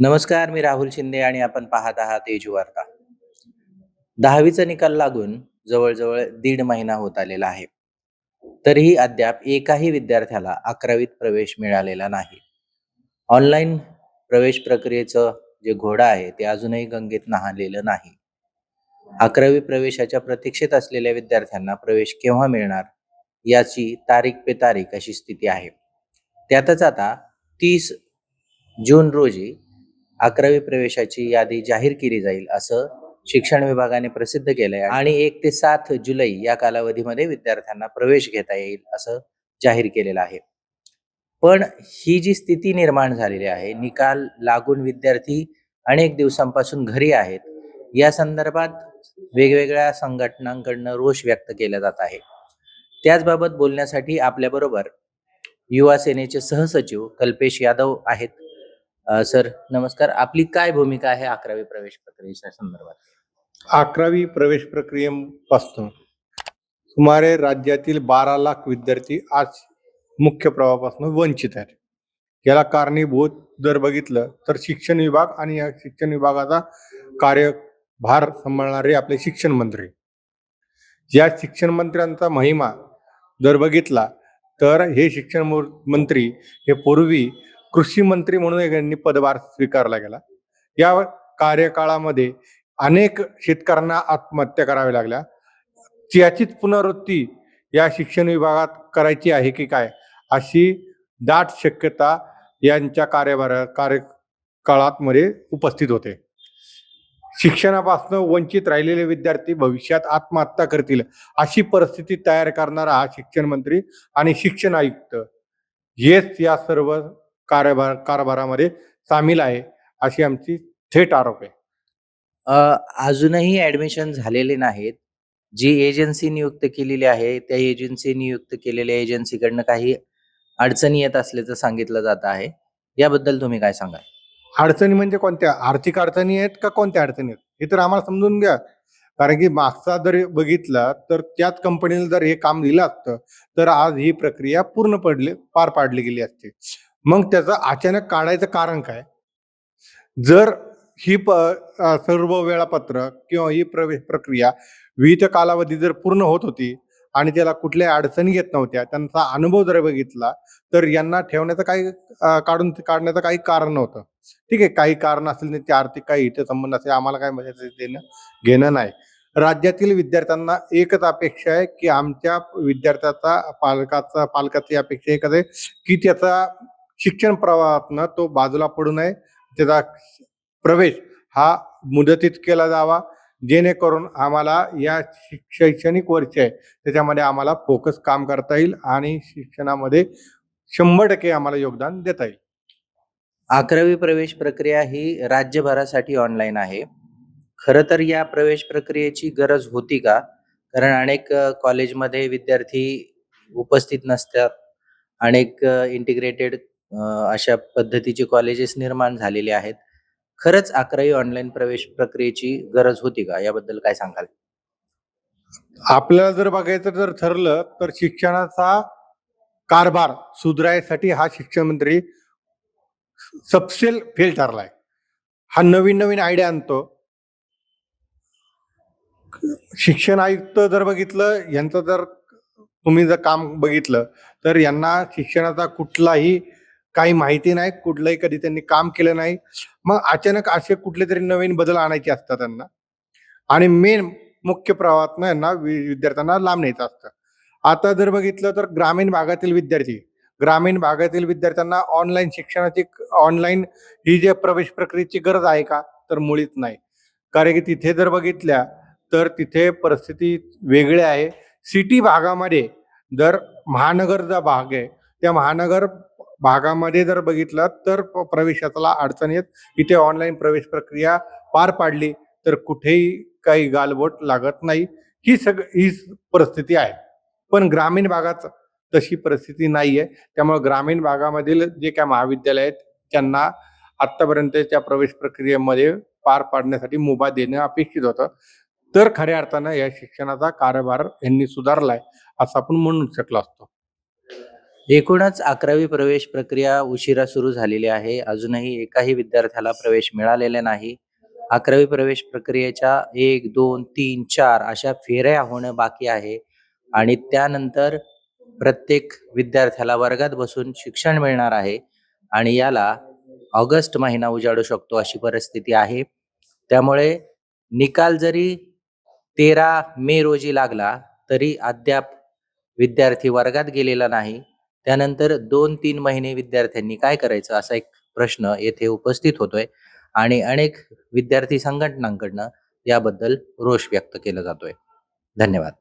नमस्कार मी राहुल शिंदे आणि आपण पाहत आहात वार्ता. दहावीचा निकाल लागून जवळजवळ दीड महिना होत आलेला आहे. तरीही अद्याप एकाही विद्यार्थ्याला अकरावीत प्रवेश मिळालेला नाही. ऑनलाईन प्रवेश प्रक्रियेचं जे घोडा आहे ते अजूनही गंगेत नहालेलं नाही. अकरावी प्रवेशाच्या प्रतीक्षेत असलेल्या विद्यार्थ्यांना प्रवेश केव्हा मिळणार याची तारीख पे तारीख अशी स्थिती आहे. त्यातच आता तीस जून रोजी अकरावी प्रवेशाची यादी जाहीर केली जाईल असं शिक्षण विभागाने प्रसिद्ध केलंय. आणि एक ते सात जुलै या कालावधीमध्ये विद्यार्थ्यांना प्रवेश घेता येईल असं जाहीर केलेलं आहे. पण ही जी स्थिती निर्माण झालेली आहे निकाल लागून विद्यार्थी अनेक दिवसांपासून घरी आहेत या संदर्भात वेगवेगळ्या संघटनांकडनं रोष व्यक्त केला जात आहे. त्याचबाबत बोलण्यासाठी आपल्याबरोबर युवा सेनेचे सहसचिव कल्पेश यादव आहेत. सर नमस्कार. आपली काय भूमिका आहे अकरावी प्रवेश प्रक्रियेच्या संदर्भात? अकरावी प्रवेश प्रक्रियेपासून सुमारे राज्यातील बारा लाख विद्यार्थी आज मुख्य प्रवाहापासून वंचित आहेत. याला कारणीभूत जर बघितलं तर शिक्षण विभाग आणि या शिक्षण विभागाचा कार्यभार सांभाळणारे आपले शिक्षण मंत्री. या शिक्षण मंत्र्यांचा महिमा जर बघितला तर हे शिक्षण मंत्री हे पूर्वी कृषी मंत्री म्हणून एक यांनी पदभार स्वीकारला गेला. या कार्यकाळामध्ये अनेक शेतकऱ्यांना आत्महत्या कराव्या लागल्या. याचीच पुनरावृत्ती या शिक्षण विभागात करायची आहे की काय अशी दाट शक्यता यांच्या कार्यभार कार्यकाळात मध्ये उपस्थित होते. शिक्षणापासून वंचित राहिलेले विद्यार्थी भविष्यात आत्महत्या करतील अशी परिस्थिती तयार करणारा हा शिक्षण मंत्री आणि शिक्षण आयुक्त. हेच या सर्व कार्यभार कारभारामध्ये सामील आहे अशी आमची थेट आरोप आहे. अजूनही ऍडमिशन झालेले नाहीत. जी एजन्सी नियुक्त केलेली आहे त्या एजन्सी नियुक्त केलेल्या एजन्सीकडनं काही अडचणी येत असल्याचं सांगितलं जात आहे. याबद्दल तुम्ही काय सांगाल? अडचणी म्हणजे कोणत्या? आर्थिक अडचणी आहेत का कोणत्या अडचणी आहेत? हे तर आम्हाला समजून घ्या. कारण की मागचा जर बघितला तर त्याच कंपनीला जर हे काम दिलं असतं तर आज ही प्रक्रिया पूर्ण पडली पार पाडली गेली असती. मग त्याचं अचानक काढायचं कारण काय? जर ही प सर्व वेळापत्रक किंवा ही प्रवेश प्रक्रिया विविध कालावधी जर पूर्ण होत होती आणि त्याला कुठल्या अडचणी येत नव्हत्या त्यांचा अनुभव जर बघितला तर यांना ठेवण्याचं काही काढून काढण्याचं काही कारण नव्हतं. ठीक आहे काही कारण असेल ते आर्थिक काही हित संबंध असेल आम्हाला काय मजा देणं घेणं नाही. राज्यातील विद्यार्थ्यांना एकच अपेक्षा आहे की आमच्या विद्यार्थ्याचा पालकाचा पालकाची अपेक्षा एकच आहे की त्याचा शिक्षण प्रवाहातनं तो बाजूला पडू नये. त्याचा प्रवेश हा मुदतीत केला जावा. जेणेकरून आम्हाला या शैक्षणिक वर्ष आहे. त्याच्यामध्ये आम्हाला फोकस काम करता येईल आणि शिक्षणामध्ये शंभर टक्के आम्हाला योगदान देता येईल. अकरावी प्रवेश प्रक्रिया ही राज्यभरासाठी ऑनलाईन आहे. खरं तर या प्रवेश प्रक्रियेची गरज होती का? कारण अनेक कॉलेजमध्ये विद्यार्थी उपस्थित नसतात. अनेक इंटिग्रेटेड अशा पद्धतीचे कॉलेजेस निर्माण झालेले आहेत. खरंच अकरावी ऑनलाईन प्रवेश प्रक्रियेची गरज होती का? याबद्दल काय सांगाल? आपल्याला जर बघायचं जर ठरलं तर शिक्षणाचा कारभार सुधारायसाठी हा शिक्षण मंत्री सबसेल फेल ठरलाय. हा नवीन नवीन आयडिया आणतो. शिक्षण आयुक्त जर बघितलं यांचं जर तुम्ही जर काम बघितलं तर यांना शिक्षणाचा कुठलाही काही माहिती नाही कुठलंही कधी त्यांनी काम केलं नाही. मग अचानक असे कुठले तरी नवीन बदल आणायचे असतात त्यांना. आणि मेन मुख्य प्रवाहातनं यांना वि- विद्यार्थ्यांना लांब न्यायचं असतं. आता जर बघितलं तर ग्रामीण भागातील विद्यार्थी ग्रामीण भागातील विद्यार्थ्यांना ऑनलाईन शिक्षणाची ऑनलाईन ही जे प्रवेश प्रक्रियेची गरज आहे का? तर मुळीच नाही. कारण की तिथे जर बघितल्या तर तिथे परिस्थिती वेगळी आहे. सिटी भागामध्ये जर महानगर भाग आहे. त्या महानगर भागामध्ये जर बघितलं तर प्रवेशाला अडचण येत. इथे ऑनलाईन प्रवेश प्रक्रिया पार पाडली तर कुठेही काही गालबोट लागत नाही. ही सग ही परिस्थिती आहे. पण ग्रामीण भागात तशी परिस्थिती नाही आहे त्यामुळे ग्रामीण भागामधील जे काय महाविद्यालय आहेत त्यांना आत्तापर्यंतच्या प्रवेश प्रक्रियेमध्ये पार पाडण्यासाठी मुभा देणं अपेक्षित होतं. तर खऱ्या अर्थानं या शिक्षणाचा कारभार यांनी सुधारलाय असं आपण म्हणू शकलो असतो. एकूणच अकरावी प्रवेश प्रक्रिया उशिरा सुरू झालेली आहे. अजूनही एकाही विद्यार्थ्याला प्रवेश मिळालेला नाही. अकरावी प्रवेश प्रक्रियेच्या एक दोन तीन चार अशा फेऱ्या होणं बाकी आहे आणि त्यानंतर प्रत्येक विद्यार्थ्याला वर्गात बसून शिक्षण मिळणार आहे आणि याला ऑगस्ट महिना उजाडू शकतो अशी परिस्थिती आहे. त्यामुळे निकाल जरी तेरा मे रोजी लागला तरी अद्याप विद्यार्थी वर्गात गेलेला नाही. त्यानंतर दोन तीन महिने विद्यार्थ्यांनी काय करायचं असा एक प्रश्न येथे उपस्थित होतोय आणि अनेक विद्यार्थी संघटनांकडनं याबद्दल रोष व्यक्त केला जातोय. धन्यवाद.